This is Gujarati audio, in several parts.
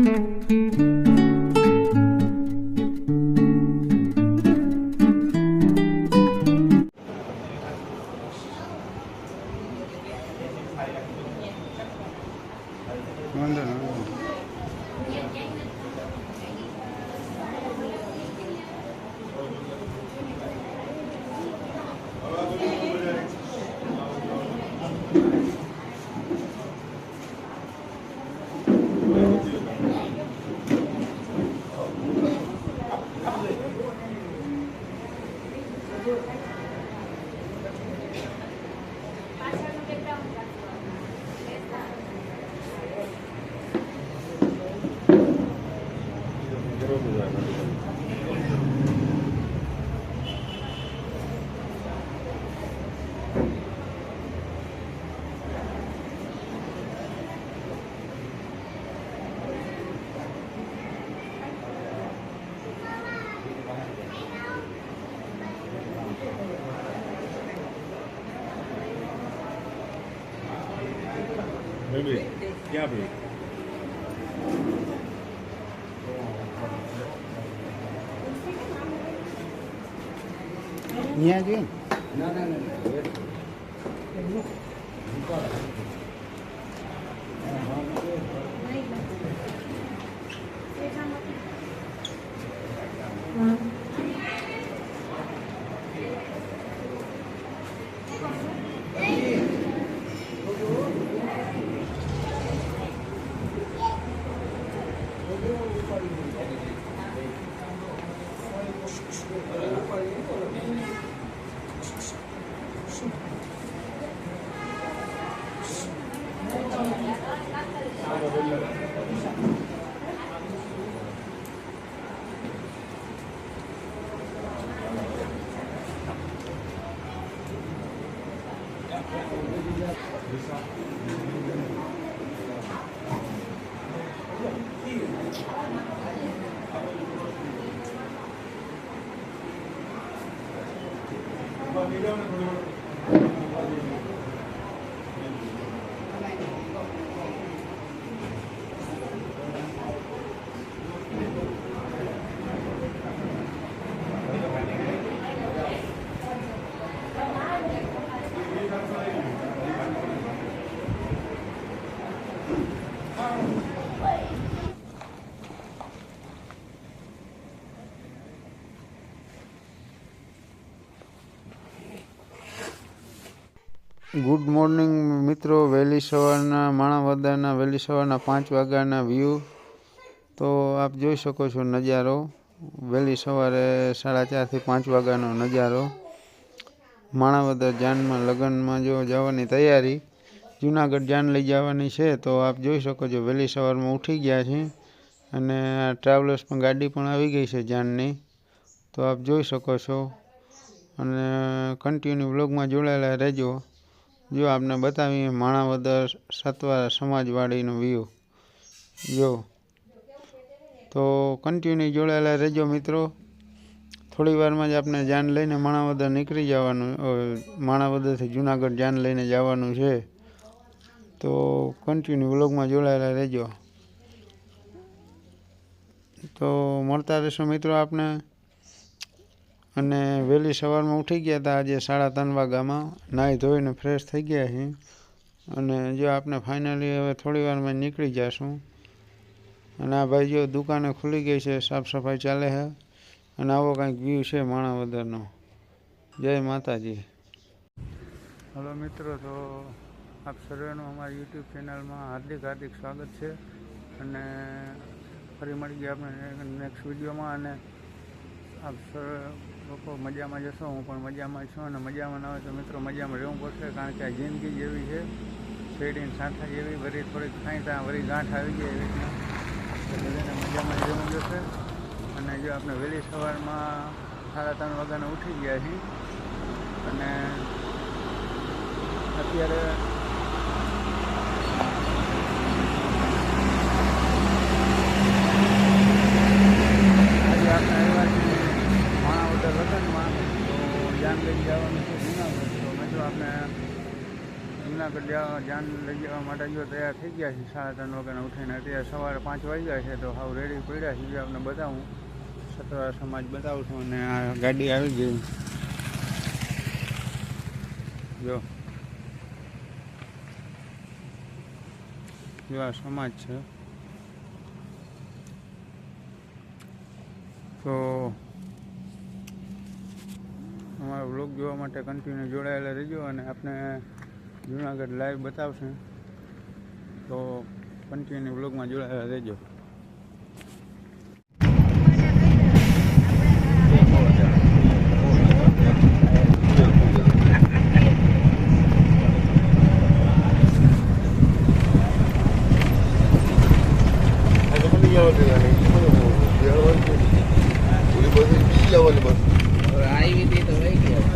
Mm-hmm. Gabriel. બેબી ક્યાં ભાઈ અહીંયા જોઈએ ને ગુડ મોર્નિંગ મિત્રો. વહેલી સવારના માણાવદરના વહેલી સવારના પાંચ વાગ્યાના વ્યૂ તો આપ જોઈ શકો છો નજારો. વહેલી સવારે સાડા ચારથી પાંચ વાગ્યાનો નજારો. માણાવદર જાનમાં લગ્નમાં જો જવાની તૈયારી. જુનાગઢ જાન લઈ જવાની છે, તો આપ જોઈ શકો છો વહેલી સવારમાં ઉઠી ગયા છે અને ટ્રાવેલર્સમાં ગાડી પણ આવી ગઈ છે જાનની. તો આપ જોઈ શકો છો અને કન્ટિન્યુ બ્લોગમાં જોડાયેલા રહેજો. જો આપને બતાવીએ માણાવદર સત્વા સમાજવાડીનો વ્યૂ જો. તો કન્ટિન્યુ જોડાયેલા રહેજો મિત્રો. થોડી વારમાં જ આપણે જાન લઈને માણાવદર નીકળી જવાનું માણાવદરથી જુનાગઢ જાન લઈને જવાનું છે. તો કન્ટિન્યુ વ્લોગમાં જોડાયેલા રહેજો. તો મળતા રહેશો મિત્રો આપને. અને વહેલી સવારમાં ઉઠી ગયા હતા આજે સાડા ત્રણ વાગ્યામાં. નાહી ધોઈને ફ્રેશ થઈ ગયા છીએ. અને જો આપણે ફાઇનલી હવે થોડી વારમાં નીકળી જશું. અને આ ભાઈ જો દુકાને ખુલી ગઈ છે, સાફ સફાઈ ચાલે છે. અને આવો કંઈક વ્યૂ છે માણાવદરનો. જય માતાજી. હલો મિત્રો, તો આપ સર્વેનું અમારી યુટ્યુબ ચેનલમાં હાર્દિક હાર્દિક સ્વાગત છે. અને ફરી મળી ગયા આપણે નેક્સ્ટ વિડીયોમાં. અને આપ સર્વે લોકો મજામાં જશો, હું પણ મજામાં છું. અને મજામાં ના હોય તો મિત્રો મજામાં રહેવું પડશે, કારણ કે આ જિંદગી જેવી છે. શેરડીની સાંઠા જેવી, વરી થોડીક ખાઈ ત્યાં વરી ગાંઠ આવી ગઈ એવી રીતના. બધાને મજામાં રહેવું જશે અને જો આપણે વહેલી સવારમાં સાડા ત્રણ વાગ્યાના ઉઠી ગયા છીએ. અને અત્યારે આજે આપણે આવ્યા છીએ માણાવદર લગ્નમાં તો જાન લઈને જવાનું છે જુનાગઢ તો મિત્રો આપણે જુનાગઢ જવા જાન લઈ જવા માટે જો તૈયાર થઈ ગયા છે સાડા ત્રણ વાગ્યાના ઉઠીને. અત્યારે સવારે પાંચ વાગ્યા છે તો હાવ રેડી પડ્યા છે આપણે બતાવું. સતરા સમાજ બતાવું છું અને આ ગાડી આવી ગઈ. જો. જો આ સમાજ છે. તો અમારો બ્લોગ જોવા માટે કન્ટિન્યુ જોડાયેલા રહેજો અને આપણે જુનાગઢ લાઈવ બતાવશે. તો કન્ટિન્યુ બ્લોગમાં જોડાયેલા રહેજો આવી હતી તો વહી ગયા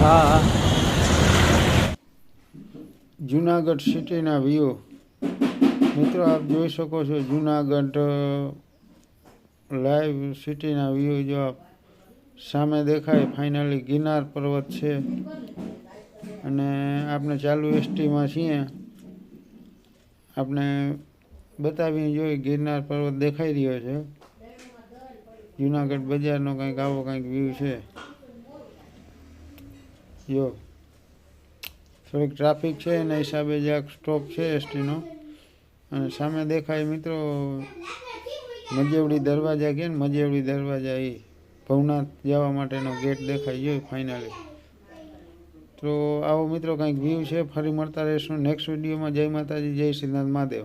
હા જુનાગઢ સિટીના વ્યૂ મિત્રો, આપ જોઈ શકો છો જુનાગઢ લાઈવ સિટીના વ્યૂ જો આપ સામે દેખાય ફાઇનલી ગિરનાર પર્વત છે. અને આપણે ચાલુ એસટીમાં છીએ. આપણે બતાવી જોઈએ ગિરનાર પર્વત દેખાઈ રહ્યો છે. જુનાગઢ બજારનો કંઈક આવો કંઈક વ્યૂ છે. જો. થોડીક ટ્રાફિક છે, એના હિસાબે જે સ્ટોપ છે એસટીનો અને સામે દેખાય મિત્રો મજેવડી દરવાજા કે ને મજેવડી દરવાજા એ ભવનાથ જવા માટેનો ગેટ દેખાય જોઈએ ફાઇનલી તો આવો મિત્રો કંઈક વ્યૂ છે, ફરી મળતા રહીશું નેક્સ્ટ વિડીયોમાં જય માતાજી, જય શ્રીનાથ મહાદેવ.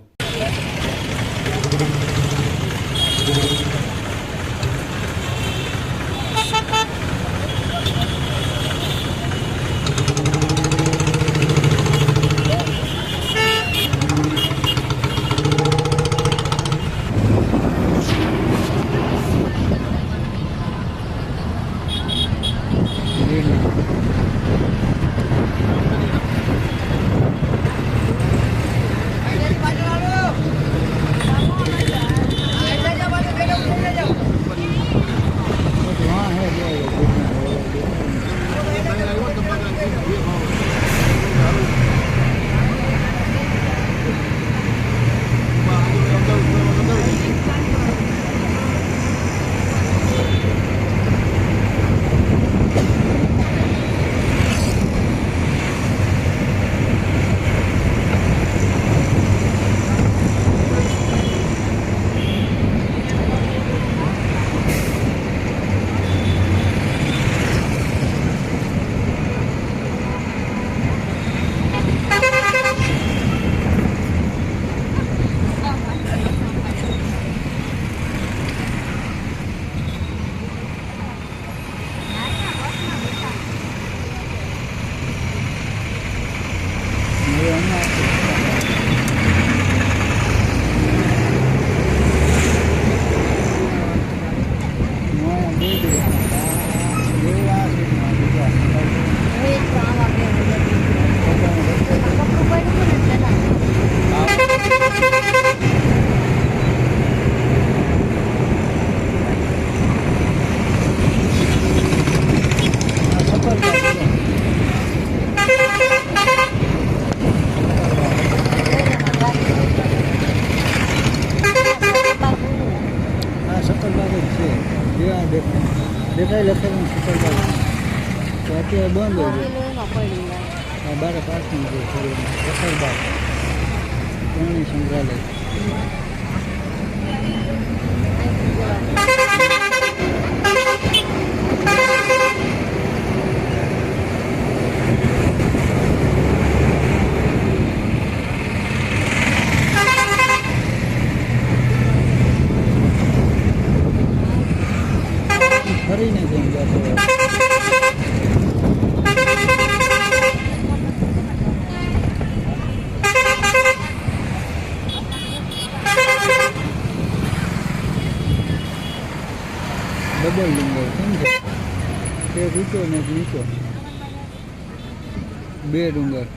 દેખાય દેખાય લખેલું સકરબાગ તો અત્યારે બંધ હોય છે. બારે પાર્કિંગ છે સકરબાગ પ્રાણી સંગ્રહાલય. ડબલ ડુંગર સમજે એક ઊંચો ને એક નીચો બે ડુંગર.